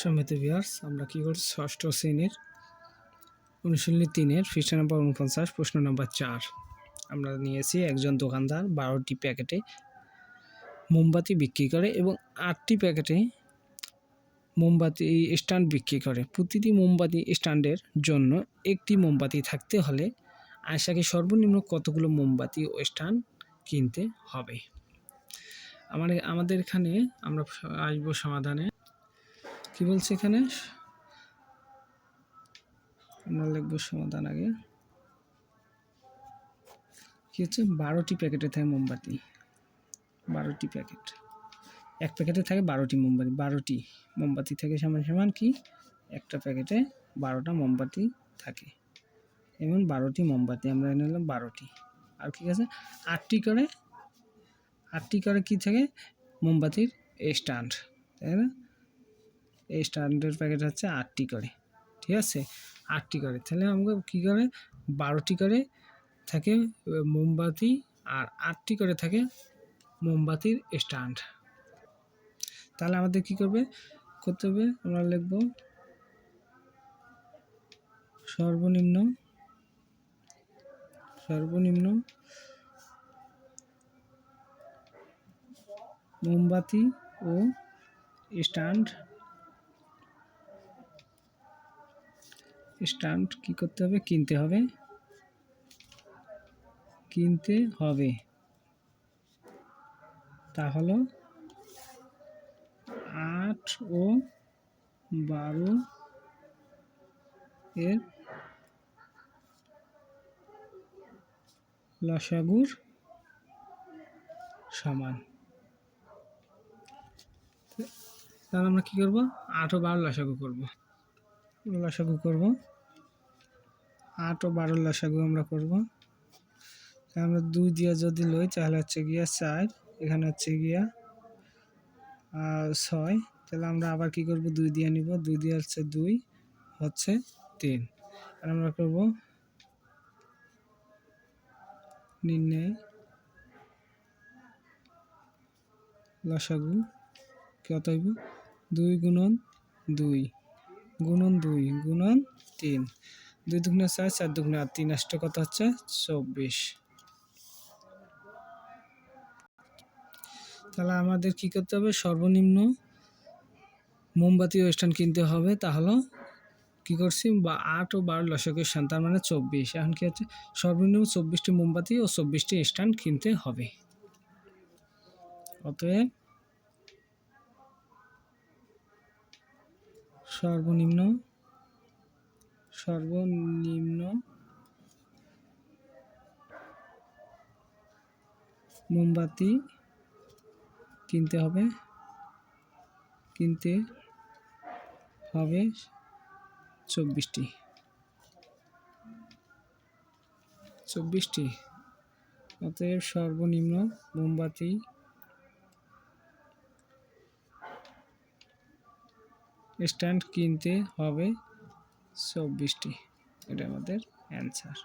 সমিত বিহার্স আমরা কি করছি? ষষ্ঠ শ্রেণির অনুশীলনী তিনের পৃষ্ঠ নম্বর উনপঞ্চাশ, প্রশ্ন নম্বর চার। আমরা নিয়েছি একজন দোকানদার বারোটি প্যাকেটে মোমবাতি বিক্রি করে এবং আটটি প্যাকেটে মোমবাতি স্ট্যান্ড বিক্রি করে। প্রতিটি মোমবাতি স্ট্যান্ডের জন্য একটি মোমবাতি থাকতে হলে আয়সাকে সর্বনিম্ন কতগুলো মোমবাতি ও স্ট্যান্ড কিনতে হবে? আমার আমাদের এখানে আমরা আসব সমাধানে। কি বলছে এখানে? আমরা লিখব সমাধান আগে। কি হচ্ছে? বারোটি প্যাকেটে থাকে মোমবাতি। বারোটি প্যাকেট। এক প্যাকেটে থাকে বারোটি মোমবাতি। বারোটি মোমবাতি থাকে সমান সমান কি? একটা প্যাকেটে বারোটা মোমবাতি থাকে। এবং বারোটি মোমবাতি আমরা এনে নিলাম বারোটি। আর কি আছে? আটটি করে আটটি করে কি থাকে? মোমবাতির স্ট্যান্ড, তাই না? এই স্ট্যান্ডের প্যাকেট হচ্ছে আটটি করে, ঠিক আছে? আটটি করে। তাহলে আমাকে কী করে? বারোটি করে থাকে মোমবাতি আর আটটি করে থাকে মোমবাতির স্ট্যান্ড তাহলে আমাদের কি করবে? করতে হবে, আমরা লিখব সর্বনিম্ন সর্বনিম্ন মোমবাতি ও স্ট্যান্ড স্ট্যান্ড কি করতে হবে? কিনতে হবে। কিনতে হবে। তা হলো আট ও বারো এর লসাগুর সমান। তাহলে আমরা কী করব? আট ও বারো লসাগু করব। লসাগু করব। আট ও বারো লসাগু আমরা করব। আমরা দুই দিয়ে যদি লই, তাহলে হচ্ছে গিয়া চার, এখানে হচ্ছে গিয়া ছয়। তাহলে আমরা আবার কি করব? দুই দিয়ে নিব। দুই দিয়ে হচ্ছে দুই, হচ্ছে তিন। আর আমরা করব নির্ণয়, লসাগু কত হইব? দুই গুণন দুই গুণন দুই, গুণন তিন। দুই দুগুণে চার চার দুগুণে তিন আসতে কত হচ্ছে? চব্বিশ। তাহলে আমাদের কি করতে হবে? সর্বনিম্ন মোমবাতি ও স্ট্যান্ড কিনতে হবে। তাহলে কি করছি? বা আট ও বারো লসকের স্থান, তার মানে চব্বিশ। এখন কি হচ্ছে? সর্বনিম্ন চব্বিশটি মোমবাতি ও চব্বিশটি স্ট্যান্ড কিনতে হবে। অতএব সর্বনিম্ন সর্বনিম্ন মোমবাতি কিনতে হবে কিনতে হবে চব্বিশটি। চব্বিশটি অতএব সর্বনিম্ন মোমবাতি স্ট্যান্ড কিনতে হবে। চব্বিশটি এটা আমাদের অ্যান্সার